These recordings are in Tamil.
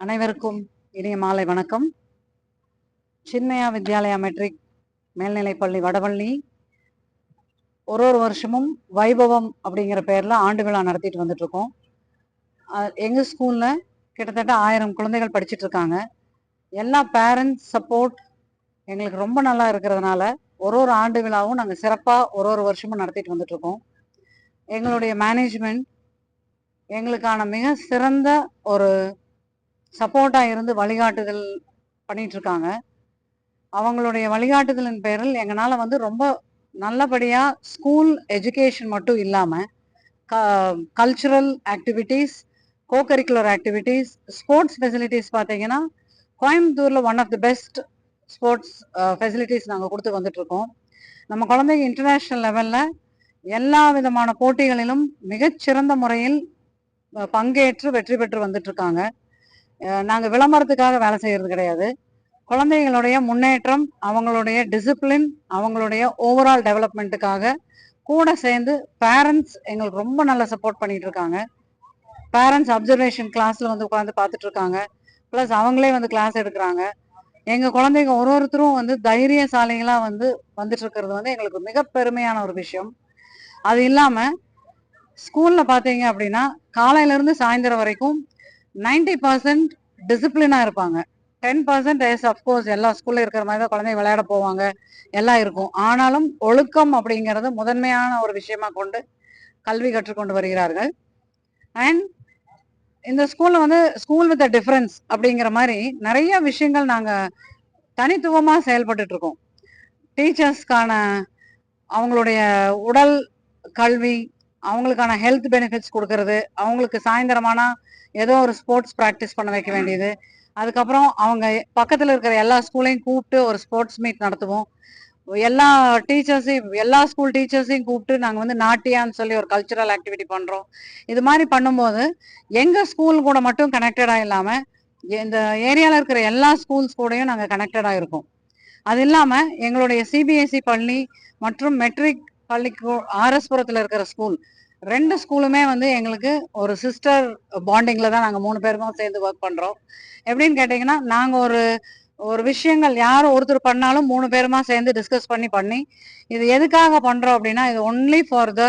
அனைவருக்கும் இனிய மாலை வணக்கம். சின்னையா வித்யாலயா மெட்ரிக் மேல்நிலைப்பள்ளி வடவள்ளி ஒரு ஒரு வருஷமும் வைபவம் அப்படிங்கிற பேரில் ஆண்டு விழா நடத்திட்டு வந்துட்ருக்கோம் எங்கள் ஸ்கூலில் கிட்டத்தட்ட ஆயிரம் குழந்தைகள் படிச்சுட்டு இருக்காங்க. எல்லா பேரண்ட்ஸ் சப்போர்ட் எங்களுக்கு ரொம்ப நல்லா இருக்கிறதுனால ஒரு ஒரு ஆண்டு விழாவும் நாங்கள் சிறப்பாக ஒரு ஒரு வருஷமும் நடத்திட்டு வந்துட்ருக்கோம் எங்களுடைய மேனேஜ்மெண்ட் எங்களுக்கான மிக சிறந்த ஒரு சப்போர்ட்டாக இருந்து வழிகாட்டுதல் பண்ணிகிட்ருக்காங்க அவங்களுடைய வழிகாட்டுதலின் பேரில் எங்களால் வந்து ரொம்ப நல்லபடியாக ஸ்கூல் எஜுகேஷன் மட்டும் இல்லாமல் க cultural activities co-curricular activities sports facilities பார்த்தீங்கன்னா கோயம்புத்தூரில் one of the best sports facilities நாங்கள் கொடுத்து வந்துட்ருக்கோம் நம்ம குழந்தைங்க இன்டர்நேஷ்னல் லெவலில் எல்லா விதமான போட்டிகளிலும் மிகச்சிறந்த முறையில் பங்கேற்று வெற்றி பெற்று வந்துட்ருக்காங்க நாங்கள் விளம்பரத்துக்காக வேலை செய்கிறது கிடையாது. குழந்தைகளுடைய முன்னேற்றம் அவங்களுடைய டிசிப்ளின் அவங்களுடைய ஓவரால் டெவலப்மெண்ட்டுக்காக கூட சேர்ந்து பேரண்ட்ஸ் எங்களுக்கு ரொம்ப நல்லா சப்போர்ட் பண்ணிட்டு இருக்காங்க. பேரண்ட்ஸ் அப்சர்வேஷன் கிளாஸில் வந்து உட்காந்து பார்த்துட்டு இருக்காங்க. ப்ளஸ் அவங்களே வந்து கிளாஸ் எடுக்கிறாங்க. எங்கள் குழந்தைங்க ஒரு ஒருத்தரும் வந்து தைரியசாலிகளாக வந்து வந்துட்டு இருக்கிறது வந்து எங்களுக்கு மிக பெருமையான ஒரு விஷயம். அது இல்லாமல் ஸ்கூலில் பார்த்தீங்க அப்படின்னா காலையிலேருந்து சாயந்தரம் வரைக்கும் நைன்டி பர்சன்ட் டிசிப்ளினா இருப்பாங்க. டென் பர்சன்ட் எஸ் அஃப்கோர்ஸ் எல்லா ஸ்கூல்ல இருக்கிற மாதிரி தான் குழந்தைங்க விளையாட போவாங்க. எல்லாம் இருக்கும். ஆனாலும் ஒழுக்கம் அப்படிங்கிறது முதன்மையான ஒரு விஷயமா கொண்டு கல்வி கற்றுக்கொண்டு வருகிறார்கள். அண்ட் இந்த ஸ்கூல்ல வந்து ஸ்கூல் வித் டிஃபரன்ஸ் அப்படிங்கிற மாதிரி நிறைய விஷயங்கள் நாங்க தனித்துவமா செயல்பட்டுட்டு இருக்கோம். டீச்சர்ஸ்க்கான அவங்களுடைய உடல் கல்வி அவங்களுக்கான ஹெல்த் பெனிஃபிட்ஸ் கொடுக்கறது அவங்களுக்கு சாயந்தரமானா ஏதோ ஒரு ஸ்போர்ட்ஸ் ப்ராக்டிஸ் பண்ண வைக்க வேண்டியது. அதுக்கப்புறம் அவங்க பக்கத்தில் இருக்கிற எல்லா ஸ்கூலையும் கூப்பிட்டு ஒரு ஸ்போர்ட்ஸ் மீட் நடத்துவோம். எல்லா டீச்சர்ஸையும் எல்லா ஸ்கூல் டீச்சர்ஸையும் கூப்பிட்டு நாங்கள் வந்து நாட்டியான்னு சொல்லி ஒரு கல்ச்சுரல் ஆக்டிவிட்டி பண்ணுறோம் இது மாதிரி பண்ணும்போது எங்கள் ஸ்கூல் கூட மட்டும் கனெக்டடாக இல்லாமல் இந்த ஏரியாவில் இருக்கிற எல்லா ஸ்கூல்ஸ் கூடயும் நாங்கள் கனெக்டடாக இருக்கோம். அது இல்லாமல் எங்களுடைய சிபிஎஸ்இ பள்ளி மற்றும் மெட்ரிக் பள்ளிக்கு ஆர்எஸ்புரத்தில் இருக்கிற ஸ்கூல் ரெண்டு ஸ்கூலுமே வந்து எங்களுக்கு ஒரு சிஸ்டர் பாண்டிங்கில் தான் நாங்கள் மூணு பேருமே சேர்ந்து ஒர்க் பண்ணுறோம் எப்படின்னு கேட்டிங்கன்னா நாங்கள் ஒரு ஒரு விஷயங்கள் யார் ஒருத்தர் பண்ணாலும் மூணு பேருமா சேர்ந்து டிஸ்கஸ் பண்ணி பண்ணி இது எதுக்காக பண்ணுறோம் அப்படின்னா இது ஒன்லி ஃபார் த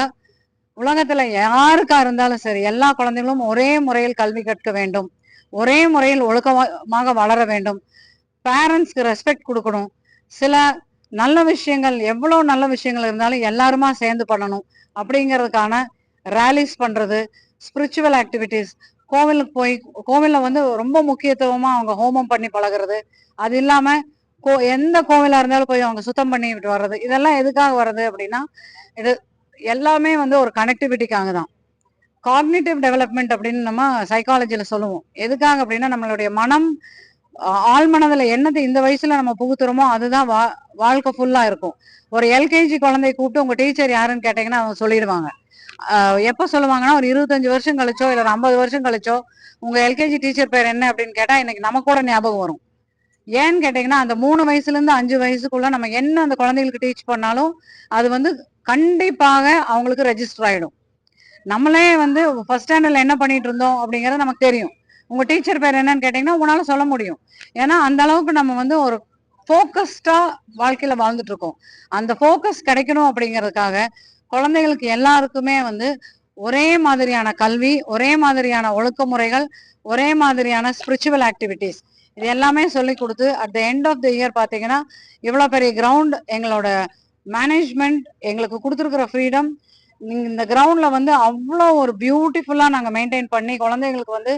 உலகத்தில் யாருக்கா இருந்தாலும் சரி எல்லா குழந்தைகளும் ஒரே முறையில் கல்வி கற்க வேண்டும். ஒரே முறையில் ஒழுக்கமாக வளர வேண்டும். பேரண்ட்ஸ்க்கு ரெஸ்பெக்ட் கொடுக்கணும். சில நல்ல விஷயங்கள் எவ்வளோ நல்ல விஷயங்கள் இருந்தாலும் எல்லாருமா சேர்ந்து பண்ணணும். அப்படிங்கிறதுக்கான ரேலிஸ் பண்றது ஸ்பிரிச்சுவல் ஆக்டிவிட்டிஸ் கோவிலுக்கு போய் கோவிலில் வந்து ரொம்ப முக்கியத்துவமாக அவங்க ஹோமம் பண்ணி பழகுறது. அது இல்லாமல் கோ எந்த கோவிலாக இருந்தாலும் போய் அவங்க சுத்தம் பண்ணி விட்டு வர்றது. இதெல்லாம் எதுக்காக வர்றது அப்படின்னா இது எல்லாமே வந்து ஒரு கனெக்டிவிட்டிக்காக தான். காக்னிட்டிவ் டெவலப்மெண்ட் அப்படின்னு நம்ம சைக்காலஜியில் சொல்லுவோம். எதுக்காக அப்படின்னா நம்மளுடைய மனம் ஆழ்மனதுல என்னது இந்த வயசுல நம்ம புகுத்துறோமோ அதுதான் வா வாழ்க்கை ஃபுல்லா இருக்கும். ஒரு எல்கேஜி குழந்தைய கூப்பிட்டு உங்க டீச்சர் யாருன்னு கேட்டீங்கன்னா அவங்க சொல்லிடுவாங்க. எப்போ எப்ப சொல்லுவாங்கன்னா ஒரு இருபத்தஞ்சு வருஷம் கழிச்சோ இல்ல ஒரு ஐம்பது வருஷம் கழிச்சோ உங்க எல்கேஜி டீச்சர் பேர் என்ன அப்படின்னு கேட்டா இன்னைக்கு நம்ம கூட ஞாபகம் வரும். ஏன்னு கேட்டீங்கன்னா அந்த மூணு வயசுல இருந்து அஞ்சு வயசுக்குள்ள நம்ம என்ன அந்த குழந்தைகளுக்கு டீச் பண்ணாலும் அது வந்து கண்டிப்பாக அவங்களுக்கு ரெஜிஸ்டர் ஆயிடும். நம்மளே வந்து ஃபர்ஸ்ட் ஸ்டாண்டர்ட்ல என்ன பண்ணிட்டு இருந்தோம் அப்படிங்கறது நமக்கு தெரியும். உங்க டீச்சர் பேர் என்னன்னு கேட்டீங்கன்னா உங்களால சொல்ல முடியும். ஏன்னா அந்த அளவுக்கு நம்ம வந்து ஒரு ஃபோக்கஸ்டா வாழ்க்கையில வாழ்ந்துட்டு இருக்கோம் அந்த ஃபோக்கஸ் கிடைக்கணும் அப்படிங்கிறதுக்காக குழந்தைகளுக்கு எல்லாருக்குமே வந்து ஒரே மாதிரியான கல்வி ஒரே மாதிரியான ஒழுக்க முறைகள் ஒரே மாதிரியான ஸ்பிரிச்சுவல் ஆக்டிவிட்டீஸ் இது எல்லாமே சொல்லி கொடுத்து at the end of the year பாத்தீங்கன்னா இவ்வளவு பெரிய கிரவுண்ட் எங்களோட மேனேஜ்மெண்ட் எங்களுக்கு கொடுத்துருக்குற ஃப்ரீடம் இந்த கிரவுண்ட்ல வந்து அவ்வளோ ஒரு பியூட்டிஃபுல்லா நாங்கள் மெயின்டைன் பண்ணி குழந்தைங்களுக்கு வந்து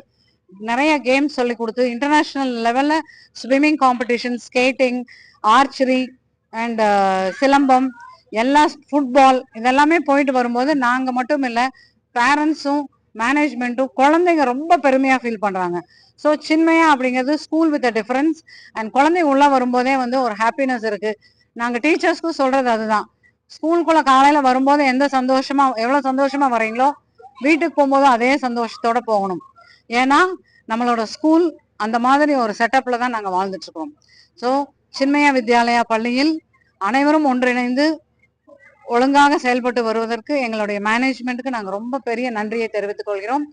நிறைய கேம்ஸ் சொல்லி கொடுத்து இன்டர்நேஷனல் லெவல்ல swimming competition skating archery and silambam எல்லா ஃபுட்பால் இதெல்லாமே போயிட்டு வரும்போது நாங்கள் மட்டும் இல்லை பேரண்ட்ஸும் மேனேஜ்மெண்ட்டும் குழந்தைங்க ரொம்ப பெருமையாக ஃபீல் பண்ணுறாங்க ஸோ சின்மையா அப்படிங்கிறது school with a difference and குழந்தைங்க உள்ளே வரும்போதே வந்து ஒரு ஹாப்பினஸ் இருக்குது நாங்கள் டீச்சர்ஸ்க்கும் சொல்கிறது அதுதான். ஸ்கூலுக்குள்ள காலையில் வரும்போது எந்த சந்தோஷமா எவ்வளோ சந்தோஷமாக வரீங்களோ வீட்டுக்கு போகும்போது அதே சந்தோஷத்தோட போகணும். ஏன்னா நம்மளோட ஸ்கூல் அந்த மாதிரி ஒரு செட்டப்ல தான் நாங்கள் வாழ்ந்துட்டு இருக்கோம் ஸோ சின்மயா வித்யாலயா பள்ளியில் அனைவரும் ஒன்றிணைந்து ஒழுங்காக செயல்பட்டு வருவதற்கு எங்களுடைய மேனேஜ்மெண்ட்டுக்கு நாங்கள் ரொம்ப பெரிய நன்றியை தெரிவித்துக் கொள்கிறோம்.